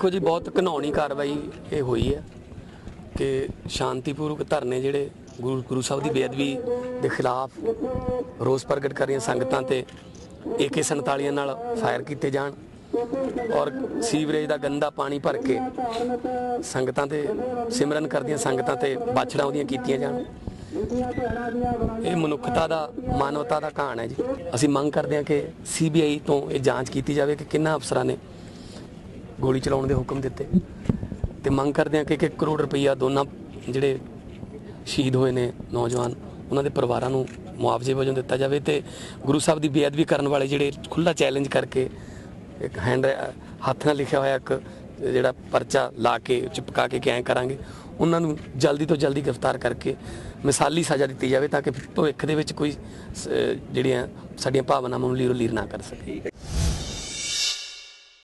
ਦੇਖੋ ਜੀ, ਬਹੁਤ ਘਨੌਣੀ ਕਾਰਵਾਈ ਇਹ ਹੋਈ ਹੈ ਕਿ ਸ਼ਾਂਤੀਪੂਰਵਕ ਧਰਨੇ ਜਿਹੜੇ ਗੁਰੂ ਗੁਰੂ ਸਾਹਿਬ ਦੀ ਬੇਅਦਬੀ ਦੇ ਖਿਲਾਫ ਰੋਸ ਪ੍ਰਗਟ ਕਰ ਰਹੀਆਂ ਸੰਗਤਾਂ ਤੇ AK47 ਨਾਲ ਫਾਇਰ ਕੀਤੇ ਜਾਣ ਔਰ ਸੀਵਰੇਜ ਦਾ ਗੰਦਾ ਪਾਣੀ ਭਰ ਕੇ ਸੰਗਤਾਂ ਤੇ ਸਿਮਰਨ ਕਰਦੀਆਂ ਸੰਗਤਾਂ ਤੇ ਬਾਛੜਾਂ ਉਹਦੀਆਂ ਕੀਤੀਆਂ ਜਾਣ। ਇਹ ਮਨੁੱਖਤਾ ਦਾ, ਮਾਨਵਤਾ ਦਾ ਕਹਾਣ ਹੈ ਜੀ। ਅਸੀਂ ਮੰਗ ਕਰਦੇ ਹਾਂ ਕਿ ਸੀਬੀਆਈ ਤੋਂ ਇਹ ਜਾਂਚ ਕੀਤੀ ਜਾਵੇ ਕਿ ਕਿੰਨਾ ਅਫਸਰਾਂ ਨੇ ਗੋਲੀ ਚਲਾਉਣ ਦੇ ਹੁਕਮ ਦਿੱਤੇ ਤੇ ਮੰਗ ਕਰਦੇ ਹਾਂ ਕਿ 1 ਕਰੋੜ ਰੁਪਈਆ ਦੋਨਾਂ ਜਿਹੜੇ ਸ਼ਹੀਦ ਹੋਏ ਨੇ ਨੌਜਵਾਨ, ਉਹਨਾਂ ਦੇ ਪਰਿਵਾਰਾਂ ਨੂੰ ਮੁਆਵਜ਼ੇ ਵਜੋਂ ਦਿੱਤਾ ਜਾਵੇ ਤੇ ਗੁਰੂ ਸਾਹਿਬ ਦੀ ਬੇਅਦਬੀ ਕਰਨ ਵਾਲੇ ਜਿਹੜੇ ਖੁੱਲਾ ਚੈਲੰਜ ਕਰਕੇ ਇੱਕ ਹੈਂਡ ਹੱਥ ਨਾਲ ਲਿਖਿਆ ਹੋਇਆ ਇੱਕ ਜਿਹੜਾ ਪਰਚਾ ਲਾ ਕੇ, ਚਿਪਕਾ ਕੇ ਕਿ ਕਰਾਂਗੇ, ਉਹਨਾਂ ਨੂੰ ਜਲਦੀ ਤੋਂ ਜਲਦੀ ਗ੍ਰਿਫਤਾਰ ਕਰਕੇ ਮਿਸਾਲੀ ਸਜ਼ਾ ਦਿੱਤੀ ਜਾਵੇ ਤਾਂ ਕਿ ਭਵਿੱਖ ਦੇ ਵਿੱਚ ਕੋਈ ਸ- ਜਿਹੜੀਆਂ ਸਾਡੀਆਂ ਭਾਵਨਾਵਾਂ ਨੂੰ ਲੀਰੋ ਲੀਰ ਨਾ ਕਰ ਸਕੇ।